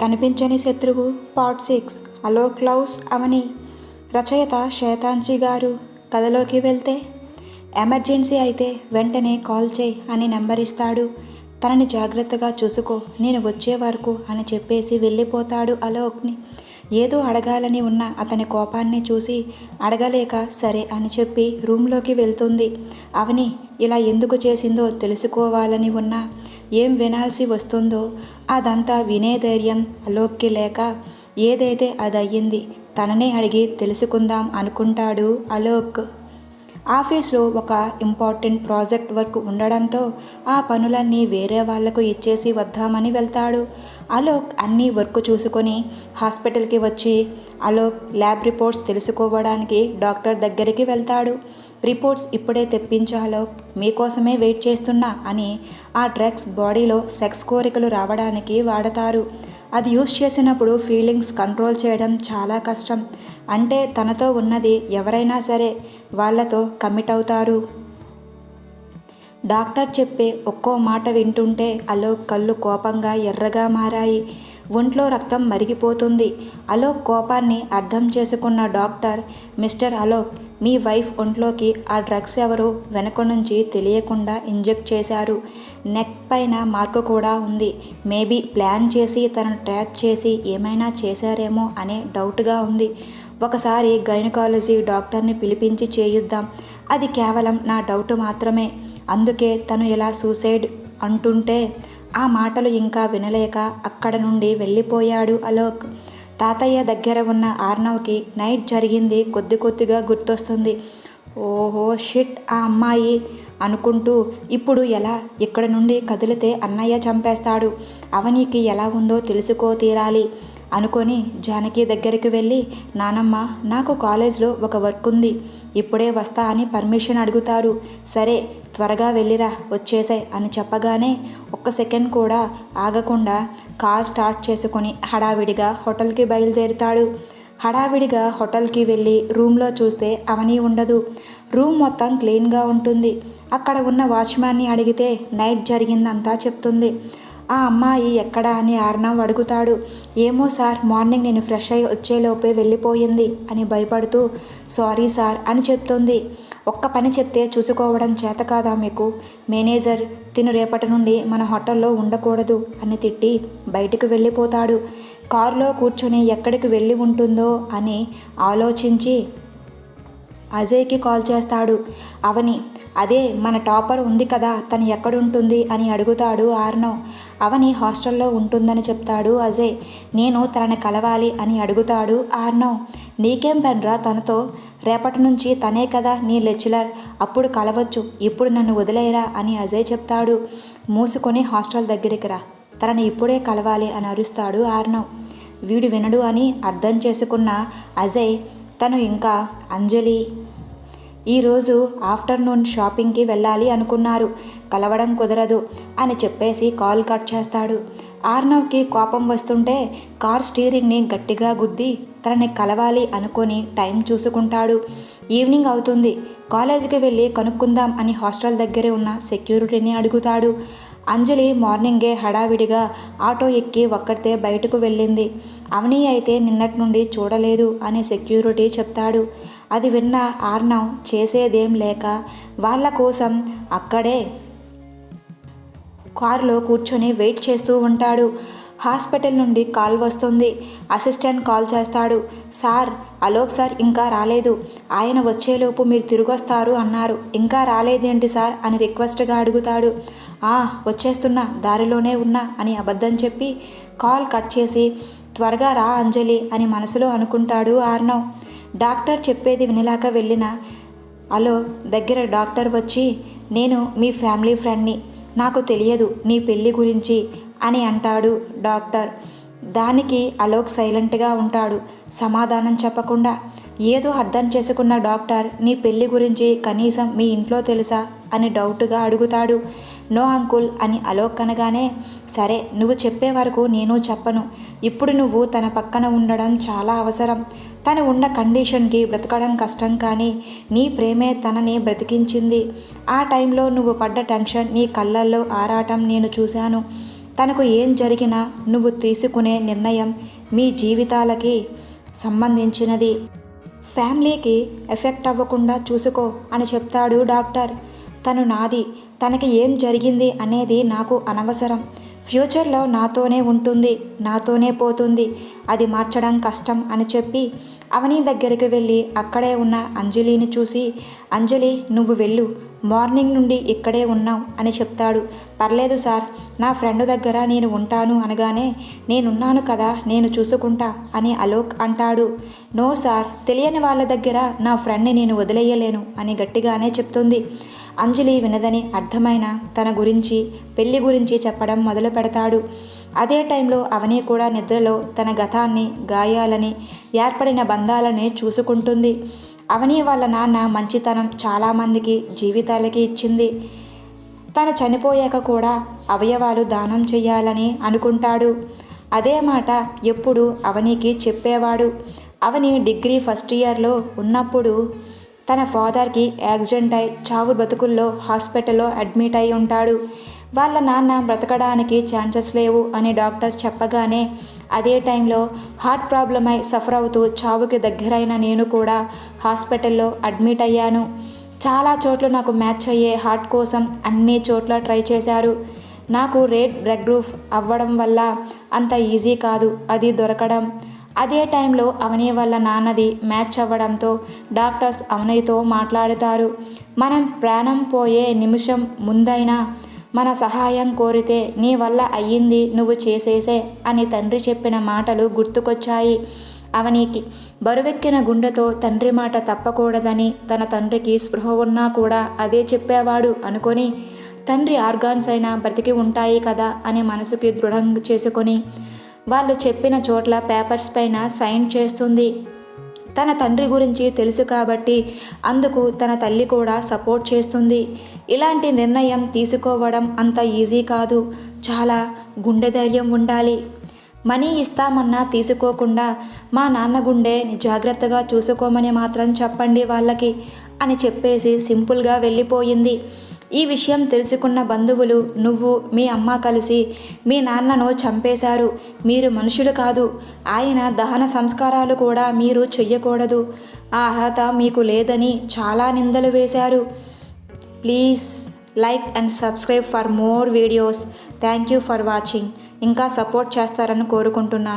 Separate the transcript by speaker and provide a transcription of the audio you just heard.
Speaker 1: కనిపించని శత్రువు part six. అలో క్లౌస్ అవని. రచయిత శేతాన్జీ గారు కథలోకి వెళ్తే ఎమర్జెన్సీ అయితే వెంటనే కాల్ చేయి అని నెంబర్ ఇస్తాడు. తనని జాగ్రత్తగా చూసుకో నేను వచ్చే వరకు అని చెప్పేసి వెళ్ళిపోతాడు అలోక్ని. ఏదో అడగాలని ఉన్న అతని కోపాన్ని చూసి అడగలేక సరే అని చెప్పి రూమ్లోకి వెళ్తుంది. అవని ఇలా ఎందుకు చేసిందో తెలుసుకోవాలని ఉన్నా ఏం వినాల్సి వస్తుందో అదంతా వినే ధైర్యం అలోక్కి లేక ఏదైతే అది తననే అడిగి తెలుసుకుందాం అనుకుంటాడు అలోక్. ఆఫీస్లో ఒక ఇంపార్టెంట్ ప్రాజెక్ట్ వర్క్ ఉండడంతో ఆ పనులన్నీ వేరే వాళ్ళకు ఇచ్చేసి వద్దామని వెళ్తాడు. అలోక్ అన్ని వర్క్ చూసుకొని హాస్పిటల్కి వచ్చి అలోక్ ల్యాబ్ రిపోర్ట్స్ తెలుసుకోవడానికి డాక్టర్ దగ్గరికి వెళ్తాడు. రిపోర్ట్స్ ఇప్పుడే తెప్పించాలో మీకోసమే వెయిట్ చేస్తున్నా అని ఆ డ్రగ్స్ బాడీలో సెక్స్ కోరికలు రావడానికి వాడతారు. అది యూస్ చేసినప్పుడు ఫీలింగ్స్ కంట్రోల్ చేయడం చాలా కష్టం. అంటే తనతో ఉన్నది ఎవరైనా సరే వాళ్ళతో కమిట్ అవుతారు. డాక్టర్ చెప్పే ఒక్కో మాట వింటుంటే అలోక్ కళ్ళు కోపంగా ఎర్రగా మారాయి. ఒంట్లో రక్తం మరిగిపోతుంది. అలోక్ కోపాన్ని అర్థం చేసుకున్న డాక్టర్ మిస్టర్ అలోక్ మీ వైఫ్ ఒంట్లోకి ఆ డ్రగ్స్ ఎవరు వెనక నుంచి తెలియకుండా ఇంజెక్ట్ చేశారు. నెక్ పైన మార్కు కూడా ఉంది. మేబీ ప్లాన్ చేసి తనను ట్రాప్ చేసి ఏమైనా చేశారేమో అనే డౌట్గా ఉంది. ఒకసారి గైనకాలజీ డాక్టర్ని పిలిపించి చేయుద్దాం. అది కేవలం నా డౌట్ మాత్రమే. అందుకే తను ఇలా సూసైడ్ అంటుంటే ఆ మాటలు ఇంకా వినలేక అక్కడ నుండి వెళ్ళిపోయాడు అలోక్. తాతయ్య దగ్గర ఉన్న ఆర్నవ్కి నైట్ జరిగింది కొద్ది కొద్దిగా గుర్తొస్తుంది. ఓహో షిట్ ఆ అమ్మాయి అనుకుంటూ ఇప్పుడు ఎలా ఇక్కడ నుండి కదిలితే అన్నయ్య చంపేస్తాడు. అవనికి ఎలా ఉందో తెలుసుకో తీరాలి. అనుకొని జానకి దగ్గరికి వెళ్ళి నానమ్మ నాకు కాలేజ్లో ఒక వర్క్ ఉంది ఇప్పుడే వస్తా అని పర్మిషన్ అడుగుతారు. సరే త్వరగా వెళ్ళిరా వచ్చేసాయి అని చెప్పగానే ఒక్క సెకండ్ కూడా ఆగకుండా కార్ స్టార్ట్ చేసుకొని హడావిడిగా హోటల్కి బయలుదేరుతాడు. హడావిడిగా హోటల్కి వెళ్ళి రూమ్లో చూస్తే అవని ఉండదు. రూమ్ మొత్తం క్లీన్గా ఉంటుంది. అక్కడ ఉన్న వాచ్మ్యాన్ని అడిగితే నైట్ జరిగిందంతా చెప్తుంది. ఆ అమ్మాయి ఎక్కడా అని ఆర్నవ్ అడుగుతాడు. ఏమో సార్ మార్నింగ్ నేను ఫ్రెష్ అయ్యి వచ్చేలోపే వెళ్ళిపోయింది అని భయపడుతూ సారీ సార్ అని చెప్తుంది. ఒక్క పని చెప్తే చూసుకోవడం చేత కాదా మీకు? మేనేజర్ తిను రేపటి నుండి మన హోటల్లో ఉండకూడదు అని తిట్టి బయటకు వెళ్ళిపోతాడు. కారులో కూర్చొని ఎక్కడికి వెళ్ళి ఉంటుందో అని ఆలోచించి అజయ్కి కాల్ చేస్తాడు. అవని అదే మన టాపర్ ఉంది కదా తను ఎక్కడుంటుంది అని అడుగుతాడు ఆర్నవ్ అవని హాస్టల్లో ఉంటుందని చెప్తాడు అజయ్. నేను తనని కలవాలి అని అడుగుతాడు ఆర్నవ్ నీకేం పెన్రా తనతో? రేపటి నుంచి తనే కదా నీ లెక్చరర్ అప్పుడు కలవచ్చు. ఇప్పుడు నన్ను వదిలేయరా అని అజయ్ చెప్తాడు. మూసుకొని హాస్టల్ దగ్గరికి రా. తనని ఇప్పుడే కలవాలి అని అరుస్తాడు ఆర్నవ్ వీడు వినడు అని అర్థం చేసుకున్న అజయ్ తను ఇంకా అంజలి ఈరోజు ఆఫ్టర్నూన్ షాపింగ్కి వెళ్ళాలి అనుకున్నారు. కలవడం కుదరదు అని చెప్పేసి కాల్ కట్ చేస్తాడు. ఆర్నవ్కి కోపం వస్తుంటే కార్ స్టీరింగ్ని గట్టిగా గుద్ది తనని కలవాలి అనుకొని టైం చూసుకుంటాడు. ఈవినింగ్ అవుతుంది. కాలేజీకి వెళ్ళి కనుక్కుందాం అని హాస్టల్ దగ్గరే ఉన్న సెక్యూరిటీని అడుగుతాడు. అంజలి మార్నింగే హడావిడిగా ఆటో ఎక్కి ఒక్కడితే బయటకు వెళ్ళింది. అవని అయితే నిన్నటి నుండి చూడలేదు అని సెక్యూరిటీ చెప్తాడు. అది విన్న ఆర్నవ్ చేసేదేం లేక వాళ్ళ కోసం అక్కడే కారులో కూర్చొని వెయిట్ చేస్తూ ఉంటాడు. హాస్పిటల్ నుండి కాల్ వస్తుంది. అసిస్టెంట్ కాల్ చేస్తాడు. సార్ అలోక్ సార్ ఇంకా రాలేదు. ఆయన వచ్చేలోపు మీరు తిరిగొస్తారు అన్నారు. ఇంకా రాలేదేంటి సార్? అని రిక్వెస్ట్గా అడుగుతాడు. ఆ వచ్చేస్తున్నా. దారిలోనే ఉన్నా అని అబద్ధం చెప్పి కాల్ కట్ చేసి త్వరగా రా అంజలి అని మనసులో అనుకుంటాడు ఆర్నవ్. డాక్టర్ చెప్పేది వినలాక వెళ్ళిన అలో దగ్గర డాక్టర్ వచ్చి నేను మీ ఫ్యామిలీ ఫ్రెండ్ని నాకు తెలియదు నీ పెళ్ళి గురించి అని అంటాడు డాక్టర్. దానికి అలోక్ సైలెంట్గా ఉంటాడు. సమాధానం చెప్పకుండా ఏదో అర్థం చేసుకున్న డాక్టర్ నీ పెళ్ళి గురించి కనీసం మీ ఇంట్లో తెలుసా? అని డౌట్గా అడుగుతాడు. నో అంకుల్ అని అలోక్ అనగానే సరే నువ్వు చెప్పే వరకు నేను చెప్పను. ఇప్పుడు నువ్వు తన పక్కన ఉండడం చాలా అవసరం. తను ఉన్న కండిషన్కి బ్రతకడం కష్టం కానీ నీ ప్రేమే తనని బ్రతికించింది. ఆ టైంలో నువ్వు పడ్డ టెన్షన్ నీ కళ్ళల్లో ఆరాటం నేను చూశాను. తనకు ఏం జరిగినా నువ్వు తీసుకునే నిర్ణయం మీ జీవితాలకి సంబంధించినది. ఫ్యామిలీకి ఎఫెక్ట్ అవ్వకుండా చూసుకో అని చెప్తాడు డాక్టర్. తను నాది తనకి ఏం జరిగింది అనేది నాకు అనవసరం. ఫ్యూచర్లో నాతోనే ఉంటుంది నాతోనే పోతుంది అది మార్చడం కష్టం అని చెప్పి అవని దగ్గరికి వెళ్ళి అక్కడే ఉన్న అంజలిని చూసి అంజలి నువ్వు వెళ్ళు మార్నింగ్ నుండి ఇక్కడే ఉన్నావు అని చెప్తాడు. పర్లేదు సార్ నా ఫ్రెండ్ దగ్గర నేను ఉంటాను అనగానే నేనున్నాను కదా నేను చూసుకుంటా అని అలోక్ అంటాడు. నో సార్ తెలియని వాళ్ళ దగ్గర నా ఫ్రెండ్ని నేను వదిలేయలేను అని గట్టిగానే చెప్తుంది. అంజలి వినదని అర్థమైన తన గురించి పెళ్ళి గురించి చెప్పడం మొదలు పెడతాడు. అదే టైంలో అవని కూడా నిద్రలో తన గతాన్ని గాయాలని ఏర్పడిన బంధాలని చూసుకుంటుంది. అవని వాళ్ళ నాన్న మంచితనం చాలామందికి జీవితాలకి ఇచ్చింది. తను చనిపోయాక కూడా అవయవాలు దానం చేయాలని అనుకుంటాడు. అదే మాట ఎప్పుడు అవనికి చెప్పేవాడు. అవని డిగ్రీ ఫస్ట్ ఇయర్లో ఉన్నప్పుడు తన ఫాదర్కి యాక్సిడెంట్ అయి చావు బతుకుల్లో హాస్పిటల్లో అడ్మిట్ అయి ఉంటాడు. వాళ్ళ నాన్న బ్రతకడానికి ఛాన్సెస్ లేవు అని డాక్టర్ చెప్పగానే అదే టైంలో హార్ట్ ప్రాబ్లం అయి సఫర్ అవుతూ చావుకి దగ్గరైన నేను కూడా హాస్పిటల్లో అడ్మిట్ అయ్యాను. చాలా చోట్ల నాకు మ్యాచ్ అయ్యే హార్ట్ కోసం అన్ని చోట్ల ట్రై చేశారు. నాకు రేట్ బ్లడ్ గ్రూప్ అవ్వడం వల్ల అంత ఈజీ కాదు అది దొరకడం. అదే టైంలో అవని వాళ్ళ నాన్నది మ్యాచ్ అవ్వడంతో డాక్టర్స్ అవనయ్యతో మాట్లాడుతారు. మనం ప్రాణం పోయే నిమిషం ముందైనా మన సహాయం కోరితే నీ వల్ల అయ్యింది నువ్వు చేసేసే అని తండ్రి చెప్పిన మాటలు గుర్తుకొచ్చాయి. అవనికి బరువెక్కిన గుండెతో తండ్రి మాట తప్పకూడదని తన తండ్రికి స్పృహ ఉన్నా కూడా అదే చెప్పేవాడు అనుకొని తండ్రి ఆర్గాన్స్ అయినా బ్రతికి ఉంటాయి కదా అని మనసుకి దృఢం చేసుకొని వాళ్ళు చెప్పిన చోట్ల పేపర్స్ పైన సైన్ చేస్తుంది. తన తండ్రి గురించి తెలుసు కాబట్టి అందుకు తన తల్లి కూడా సపోర్ట్ చేస్తుంది. ఇలాంటి నిర్ణయం తీసుకోవడం అంత ఈజీ కాదు. చాలా గుండె ధైర్యం ఉండాలి. మనీ ఇస్తామన్నా తీసుకోకుండా మా నాన్న గుండె జాగ్రత్తగా చూసుకోమని మాత్రం చెప్పండి వాళ్ళకి అని చెప్పేసి సింపుల్గా వెళ్ళిపోయింది. ఈ విషయం తెలుసుకున్న బంధువులు నువ్వు మీ అమ్మ కలిసి మీ నాన్నను చంపేశారు. మీరు మనుషులు కాదు. ఆయన దహన సంస్కారాలు కూడా మీరు చెయ్యకూడదు. ఆ అర్హత మీకు లేదని చాలా నిందలు వేశారు. Please like and subscribe for more videos. Thank you for watching. ఇంకా సపోర్ట్ చేస్తారని కోరుకుంటున్నాను.